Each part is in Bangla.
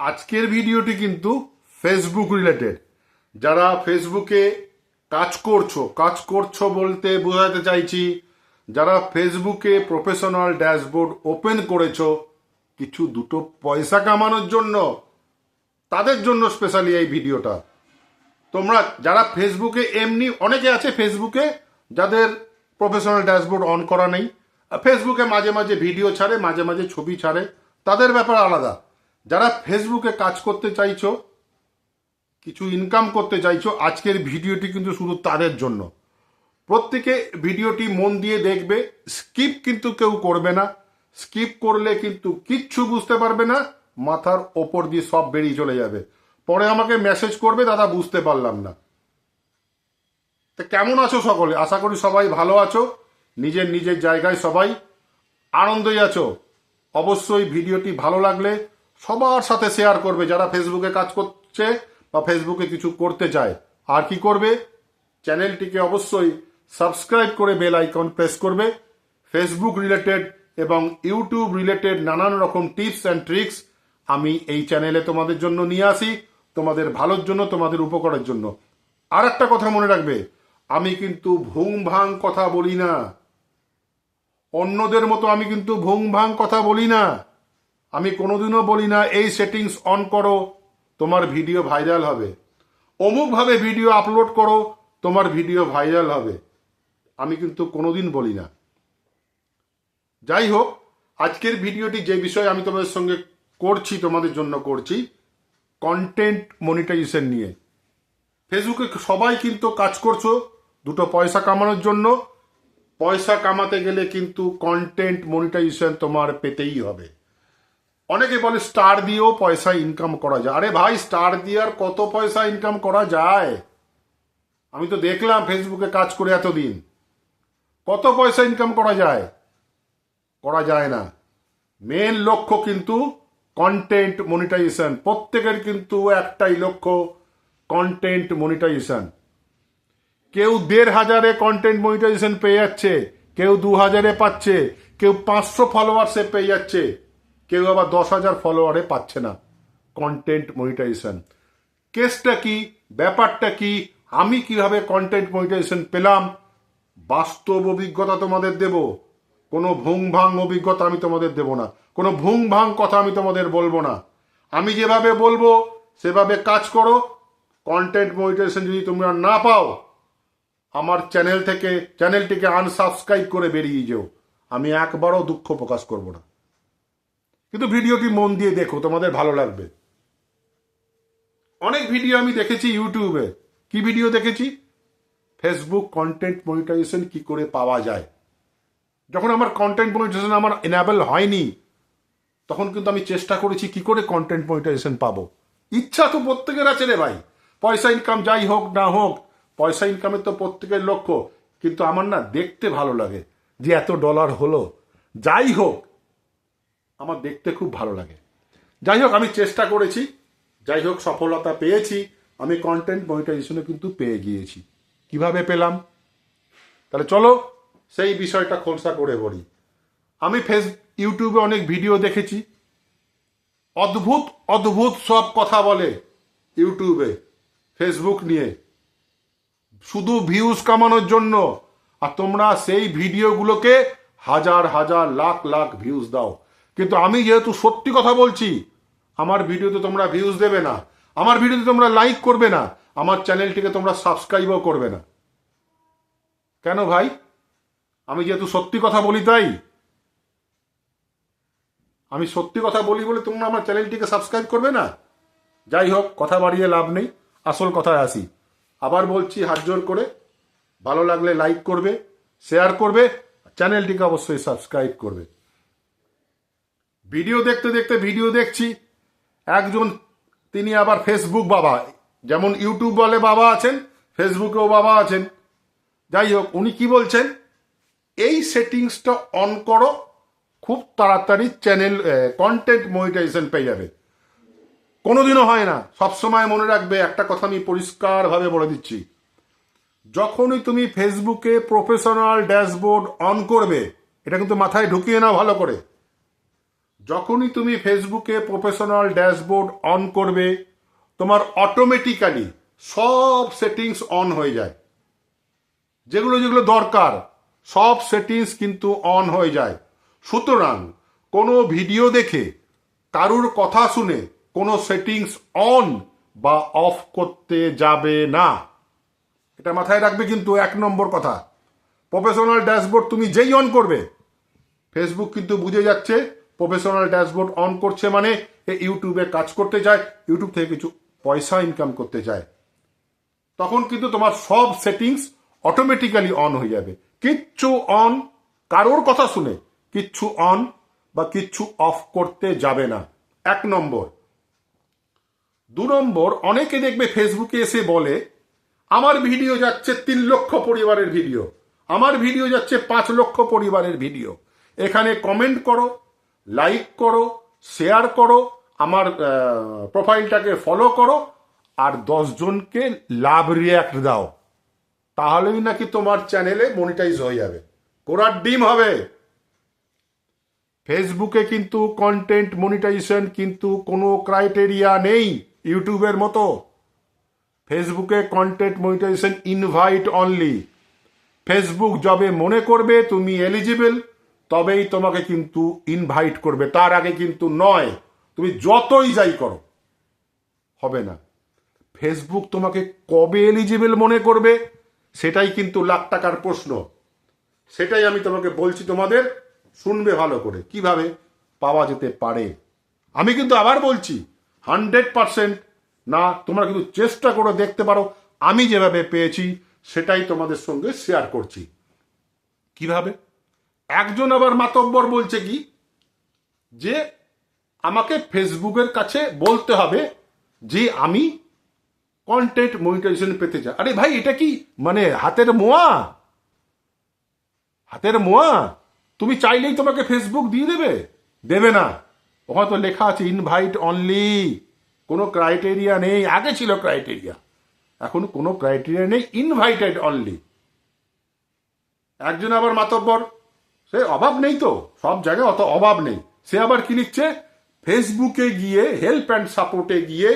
আজকের ভিডিওটি কিন্তু ফেসবুক রিলেটেড যারা ফেসবুকে কাজ করছ কাজ করছ বলতে বোঝাতে চাইছি, যারা ফেসবুকে প্রফেশনাল ড্যাশবোর্ড ওপেন করেছ, কিছু দুটো পয়সা কামানোর জন্য, তাদের জন্য স্পেশালি এই ভিডিওটা। তোমরা যারা ফেসবুকে এমনি অনেকে আছে ফেসবুকে যাদের প্রফেশনাল ড্যাশবোর্ড অন করা নেই ফেসবুকে মাঝে মাঝে ভিডিও ছাড়ে, মাঝে মাঝে ছবি ছাড়ে, তাদের ব্যাপার আলাদা। যারা ফেসবুকে কাজ করতে চাইছো, কিছু ইনকাম করতে চাইছো, আজকের ভিডিওটি কিন্তু শুধু তাদের জন্য। প্রত্যেকে ভিডিওটি মন দিয়ে দেখবে স্কিপ কিন্তু কেউ করবে না। স্কিপ করলে কিন্তু কিচ্ছু বুঝতে পারবে না, মাথার ওপর দিয়ে সব বেরিয়ে চলে যাবে। পরে আমাকে মেসেজ করবে, দাদা, বুঝতে পারলাম না। তা কেমন আছো সকলে? আশা করি সবাই ভালো আছো। নিজের নিজের জায়গায় সবাই আনন্দই আছো। অবশ্যই ভিডিওটি ভালো লাগলে সবার সাথে শেয়ার করবে, যারা ফেসবুকে কাজ করছে বা ফেসবুকে কিছু করতে চায় আর কি করবে? চ্যানেলটিকে অবশ্যই সাবস্ক্রাইব করে বেল আইকন প্রেস করবে। ফেসবুক রিলেটেড এবং ইউটিউব রিলেটেড নানান রকম টিপস অ্যান্ড ট্রিক্স আমি এই চ্যানেলে তোমাদের জন্য নিয়ে আসি, তোমাদের ভালোর জন্য, তোমাদের উপকারের জন্য। আর একটা কথা মনে রাখবে, আমি কিন্তু ভুং ভাং কথা বলি না। অন্যদের মতো আমি কিন্তু ভুং ভাং কথা বলি না। আমি কোনোদিনও বলি না, এই সেটিংস অন করো, তোমার ভিডিও ভাইরাল হবে। অমুকভাবে ভিডিও আপলোড করো, তোমার ভিডিও ভাইরাল হবে। আমি কিন্তু কোনোদিন বলি না। যাই হোক আজকের ভিডিওটি যে বিষয়ে আমি তোমাদের সঙ্গে করছি, তোমাদের জন্য করছি কন্টেন্ট মনিটাইজেশন নিয়ে। ফেসবুকে সবাই কিন্তু কাজ করছ, দুটো পয়সা কামানোর জন্য। পয়সা কামাতে গেলে কিন্তু কন্টেন্ট মনিটাইজেশন তোমার পেতেই হবে। অনেকে বলে স্টার দিয়েও পয়সা ইনকাম করা যায়। আরে ভাই স্টার দিয়ে আর কত পয়সা ইনকাম করা যায়? আমি তো দেখলাম ফেসবুকে কাজ করে এতদিন। কত পয়সা ইনকাম করা যায়? করা যায় না। মেন লক্ষ্য কিন্তু কন্টেন্ট মনিটাইজেশন প্রত্যেকের কিন্তু একটাই লক্ষ্য কন্টেন্ট মনিটাইজেশন কেউ দেড় হাজারে কন্টেন্ট মনিটাইজেশন পেয়ে যাচ্ছে, কেউ দু হাজারে পাচ্ছে, কেউ পাঁচশো ফলোয়ার্সে পেয়ে যাচ্ছে। কেউ আবার দশ হাজার ফলোয়ারে পাচ্ছে না। কন্টেন্ট মনিটাইজেশন কেসটা কি? ব্যাপারটা কি? আমি কীভাবে কন্টেন্ট মনিটাইজেশন পেলাম? বাস্তব অভিজ্ঞতা তোমাদের দেব। কোনো ভুং ভাং অভিজ্ঞতা আমি তোমাদের দেব না। কোনো ভুং ভাং কথা আমি তোমাদের বলব না। আমি যেভাবে বলব, সেভাবে কাজ করো। কন্টেন্ট মনিটাইজেশন যদি তোমরা না পাও, আমার চ্যানেল থেকে চ্যানেলটিকে আনসাবস্ক্রাইব করে বেরিয়ে যেও। আমি একবারও দুঃখ প্রকাশ করব না। কিন্তু ভিডিওটি মন দিয়ে দেখো, তোমাদের ভালো লাগবে। অনেক ভিডিও আমি দেখেছি ইউটিউবে। কি ভিডিও দেখেছি? ফেসবুক কন্টেন্ট মনিটাইজেশন কি করে পাওয়া যায়? যখন আমার কন্টেন্ট মনিটাইজেশন আমার এনাবেল হয়নি, তখন কিন্তু আমি চেষ্টা করেছি কি করে কন্টেন্ট মনিটাইজেশন পাবো। ইচ্ছা তো প্রত্যেকের আছে রে ভাই। পয়সা ইনকাম যাই হোক না হোক, পয়সা ইনকামের তো প্রত্যেকের লক্ষ্য। কিন্তু আমার না দেখতে ভালো লাগে যে এত ডলার হলো। যাই হোক আমার দেখতে খুব ভালো লাগে। যাই হোক, আমি চেষ্টা করেছি। যাই হোক, সফলতা পেয়েছি। আমি কন্টেন্ট মনিটাইজেশনে কিন্তু পেয়ে গিয়েছি। কীভাবে পেলাম? তাহলে চলো, সেই বিষয়টা খোলসা করে বলি। আমি ফেস, ইউটিউবে অনেক ভিডিও দেখেছি। অদ্ভুত অদ্ভুত সব কথা বলে ইউটিউবে, ফেসবুক নিয়ে। শুধু ভিউজ কামানোর জন্য। আর তোমরা সেই ভিডিওগুলোকে হাজার হাজার, লাখ লাখ ভিউজ দাও। কিন্তু আমি যেহেতু সত্যি কথা বলছি, আমার ভিডিওতে তোমরা ভিউজ দেবে না, আমার ভিডিওতে তোমরা লাইক করবে না, আমার চ্যানেলটিকে তোমরা সাবস্ক্রাইবও করবে না। কেন ভাই? আমি যেহেতু সত্যি কথা বলি তাই। আমি সত্যি কথা বলি বলে তোমরা আমার চ্যানেলটিকে সাবস্ক্রাইব করবে না? যাই হোক, কথা বাড়িয়ে লাভ নেই, আসল কথায় আসি। আবার বলছি, হাত জোর করে, ভালো লাগলে লাইক করবে শেয়ার করবে চ্যানেলটিকে অবশ্যই সাবস্ক্রাইব করবে। ভিডিও দেখতে দেখতে ভিডিও দেখছি। একজন, তিনি আবার ফেসবুক বাবা। যেমন ইউটিউব বলে বাবা আছেন ফেসবুকেও বাবা আছেন। যাই হোক, উনি কি বলছেন? এই সেটিংসটা অন করো, খুব তাড়াতাড়ি চ্যানেল কন্টেন্ট মনিটাইজেশন পেয়ে যাবে। কোনোদিনও হয় না। সবসময় মনে রাখবে, একটা কথা আমি পরিষ্কারভাবে বলে দিচ্ছি। যখনই তুমি ফেসবুকে প্রফেশনাল ড্যাশবোর্ড অন করবে, এটা কিন্তু মাথায় ঢুকিয়ে নাও ভালো করে। যখনই তুমি ফেসবুকে প্রফেশনাল ড্যাশবোর্ড অন করবে, তোমার অটোমেটিক্যালি সব সেটিংস অন হয়ে যায়। যেগুলো যেগুলো দরকার, সব সেটিংস কিন্তু অন হয়ে যায়। সুতরাং কোনো ভিডিও দেখে, কারুর কথা শুনে কোনো সেটিংস অন বা অফ করতে যাবে না। এটা মাথায় রাখবে কিন্তু এক নম্বর কথা। প্রফেশনাল ড্যাশবোর্ড তুমি যেই অন করবে ফেসবুক কিন্তু বুঝে যাচ্ছে প্রফেশনাল ড্যাশবোর্ড অন করছে মানে ইউটিউবে কাজ করতে চায় ইউটিউব থেকে কিছু পয়সা ইনকাম করতে চায় তখন কিন্তু তোমার সব সেটিংস অটোমেটিক্যালি অন হয়ে যাবে। কিচ্ছু অন কারোর কথা শুনে কিচ্ছু অন বা কিচ্ছু অফ করতে যাবে না। এক নম্বর। দু নম্বর, অনেকে দেখবে ফেসবুকে এসে বলে, আমার ভিডিও যাচ্ছে তিন লক্ষ পরিবারের ভিডিও আমার ভিডিও যাচ্ছে পাঁচ লক্ষ পরিবারের ভিডিও এখানে কমেন্ট করো লাইক করো শেয়ার করো, আমার প্রোফাইলটাকে ফলো করো, আর দশজনকে লাভ রিয়াক্ট দাও। তাহলেই নাকি তোমার চ্যানেলে মনিটাইজ হয়ে যাবে। কোরার ডিম হবে। ফেসবুকে কিন্তু কন্টেন্ট মনিটাইজেশন কিন্তু কোনো ক্রাইটেরিয়া নেই ইউটিউবের মতো। ফেসবুকে content monetisation invite only Facebook যবে মনে করবে তুমি এলিজিবল তবেই তোমাকে কিন্তু ইনভাইট করবে। তার আগে কিন্তু নয়, তুমি যতই যাই করো, হবে না। ফেসবুক তোমাকে কবে এলিজিবল মনে করবে, সেটাই কিন্তু লাখ টাকার প্রশ্ন। সেটাই আমি তোমাকে বলছি, তোমাদের শুনবে ভালো করে। কীভাবে? পাওয়া যেতে পারে। আমি কিন্তু আবার বলছি হান্ড্রেড পারসেন্ট না, তোমরা কিন্তু চেষ্টা করে দেখতে পারো। আমি যেভাবে পেয়েছি, সেটাই তোমাদের সঙ্গে শেয়ার করছি। কীভাবে? একজন আবার মাতব্বর বলছে কি? যে আমাকে ফেসবুকের কাছে বলতে হবে যে আমি কন্টেন্ট মনিটাইজেশন পেতে চাই। আরে ভাই, এটা কি মানে হাতের মোয়া? হাতের মোয়া? তুমি চাইলেই তোমাকে ফেসবুক দিয়ে দেবে। দেবে না। ওখানে তো লেখা আছে ইনভাইট অনলি কোনো ক্রাইটেরিয়া নেই। আগে ছিল ক্রাইটেরিয়া এখন কোনো ক্রাইটেরিয়া নেই। ইনভাইটেড অনলি একজন আবার মাতব্বর সে অভাব নেই তো, সব জায়গায় অত অভাব নেই। সে আবার কি লিখছে? ফেসবুকে গিয়ে হেল্প অ্যান্ড সাপোর্টে গিয়ে,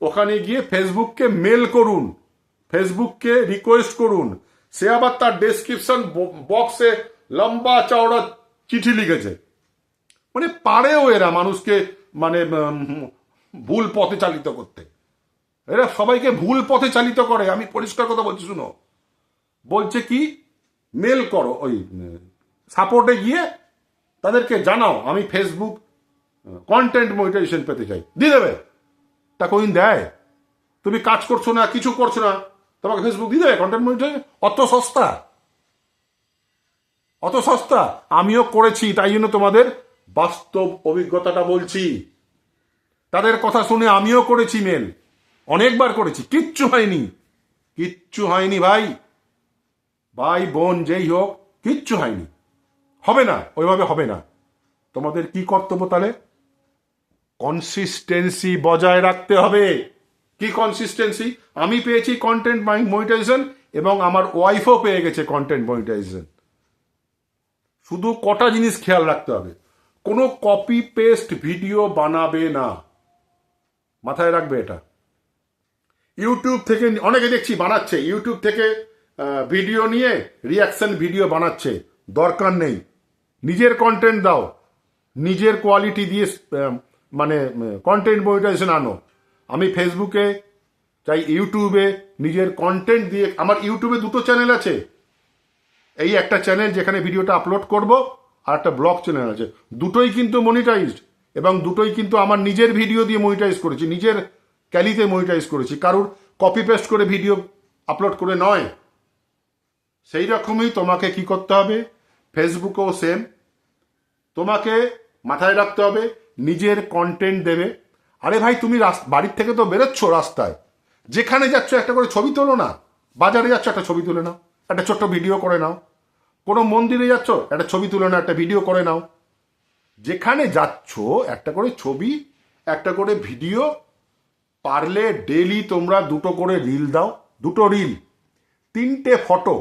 ওখানে গিয়ে ফেসবুককে মেল করুন ফেসবুককে রিকোয়েস্ট করুন। সে আবার তার ডেসক্রিপশন বক্সে লম্বা চওড়া চিঠি লিখেছে। মানে পারেও এরা মানুষকে মানে ভুল পথে চালিত করতে। এরা সবাইকে ভুল পথে চালিত করে। আমি পরিষ্কার কথা বলছি, শুনো। বলছে কি? মেল করো, ওই সাপোর্টে গিয়ে তাদেরকে জানাও, আমি ফেসবুক কন্টেন্ট মনিটাইজেশন পেতে চাই। দিয়ে দেবে। তা কোদিন দেয়? তুমি কাজ করছ না, কিছু করছ না, তোমাকে ফেসবুক দিয়ে দেবে কন্টেন্ট মনিটাইজেশন অত সস্তা। অত সস্তা। আমিও করেছি, তাই জন্য তোমাদের বাস্তব অভিজ্ঞতাটা বলছি। তাদের কথা শুনে আমিও করেছি মেল অনেকবার করেছি, কিচ্ছু হয়নি। কিচ্ছু হয়নি ভাই। ভাই, বোন, যেই হোক, কিচ্ছু হয়নি। হবে না, ওইভাবে হবে না। তোমাদের কি কর্তব্য তাহলে? কনসিস্টেন্সি বজায় রাখতে হবে। কি কনসিস্টেন্সি আমি পেয়েছি কন্টেন্ট মনিটাইজেশন এবং আমার ওয়াইফও পেয়ে গেছে কন্টেন্ট মনিটাইজেশন শুধু কটা জিনিস খেয়াল রাখতে হবে। কোনো কপি পেস্ট ভিডিও বানাবে না। মাথায় রাখবে এটা। ইউটিউব থেকে অনেকে দেখছি বানাচ্ছে। ইউটিউব থেকে ভিডিও নিয়ে রিয়াকশন ভিডিও বানাচ্ছে। দরকার নেই। নিজের কন্টেন্ট দাও। নিজের কোয়ালিটি দিয়ে মানে কন্টেন্ট মনিটাইজেশন আনো। আমি ফেসবুকে চাই ইউটিউবে নিজের কন্টেন্ট দিয়ে, আমার ইউটিউবে দুটো চ্যানেল আছে। এই একটা চ্যানেল যেখানে ভিডিওটা আপলোড করব, আর একটা ব্লগ চ্যানেল আছে। দুটোই কিন্তু মনিটাইজড এবং দুটোই কিন্তু আমার নিজের ভিডিও দিয়ে মনিটাইজ করেছি, নিজের ক্যালিতে মনিটাইজ করেছি। কারুর কপি পেস্ট করে ভিডিও আপলোড করে নয়। সেই রকমই তোমাকে কি করতে হবে? ফেসবুকেও সেম তোমাকে মাথায় রাখতে হবে, নিজের কন্টেন্ট দেবে। আরে ভাই, তুমি বাড়ির থেকে তো বেরোচ্ছ রাস্তায়। যেখানে যাচ্ছ একটা করে ছবি তোলো না। বাজারে যাচ্ছ, একটা ছবি তুলে নাও। একটা ছোট্ট ভিডিও করে নাও। কোনো মন্দিরে যাচ্ছ, একটা ছবি তুলে নাও, একটা ভিডিও করে নাও। যেখানে যাচ্ছ, একটা করে ছবি, একটা করে ভিডিও পারলে ডেলি তোমরা দুটো করে রিল দাও। দুটো রিল তিনটে ফটো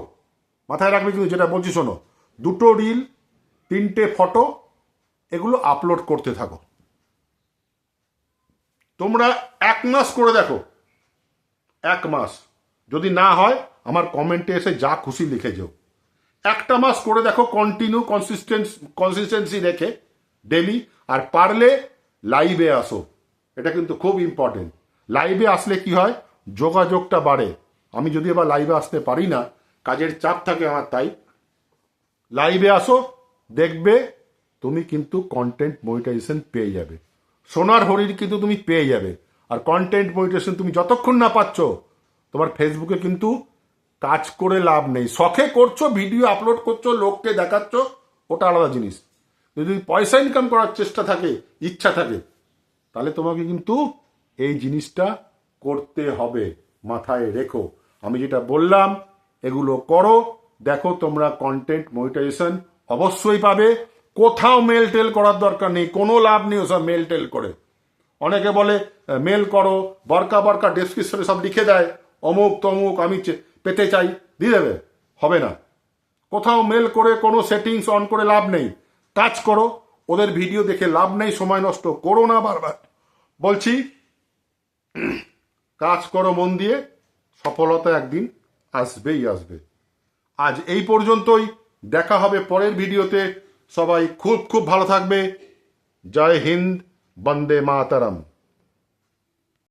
মাথায় রাখবে কিন্তু যেটা বলছি শোনো। দুটো রিল তিনটে ফটো এগুলো আপলোড করতে থাকো। তোমরা এক মাস করে দেখো। এক মাস। যদি না হয়, আমার কমেন্টে এসে যা খুশি লিখে যাও। একটা মাস করে দেখো কন্টিনিউ কনসিস্টেন্স কনসিস্টেন্সি রেখে ডেলি আর পারলে লাইভে আসো। এটা কিন্তু খুব ইম্পর্টেন্ট লাইভে আসলে কি হয়? যোগাযোগটা বাড়ে। আমি যদি আবার লাইভে আসতে পারি না, কাজের চাপ থাকে আমার, তাই লাইভে আসো, দেখবে তুমি কিন্তু কন্টেন্ট মনিটাইজেশন পেয়ে যাবে। সোনার হরির কিন্তু তুমি পেয়ে যাবে। আর কন্টেন্ট মনিটাইজেশন তুমি যতক্ষণ না পাচ্ছ, তোমার ফেসবুকে কিন্তু কাজ করে লাভ নেই। শখে করছ ভিডিও আপলোড করছ, লোককে দেখাচ্ছ, ওটা আলাদা জিনিস। যদি পয়সা ইনকাম করার চেষ্টা থাকে, ইচ্ছা থাকে, তাহলে তোমাকে কিন্তু এই জিনিসটা করতে হবে, মাথায় রেখো। আমি যেটা বললাম, এগুলো করো দেখো তোমরা কন্টেন্ট মনিটাইজেশন অবশ্যই পাবে। কোথাও মেল টেল করার দরকার নেই, কোনো লাভ নেই ওসব মেল টেল করে। অনেকে বলে মেল করো, বরকা বরকা ডেসক্রিপশনে সব লিখে দেয়, অমুক তমুক আমি পেতে চাই। দিয়ে দেবে, হবে না। কোথাও মেল করে, কোনো সেটিংস অন করে লাভ নেই। কাজ করো, ওদের ভিডিও দেখে লাভ নেই, সময় নষ্ট করো না বারবার। বলছি, কাজ করো মন দিয়ে, সফলতা একদিন আসবেই আসবে। আজ এই পর্যন্তই। দেখা হবে পরের ভিডিওতে। সবাই খুব খুব ভালো থাকবে। জয় হিন্দ, বন্দে মাতারাম।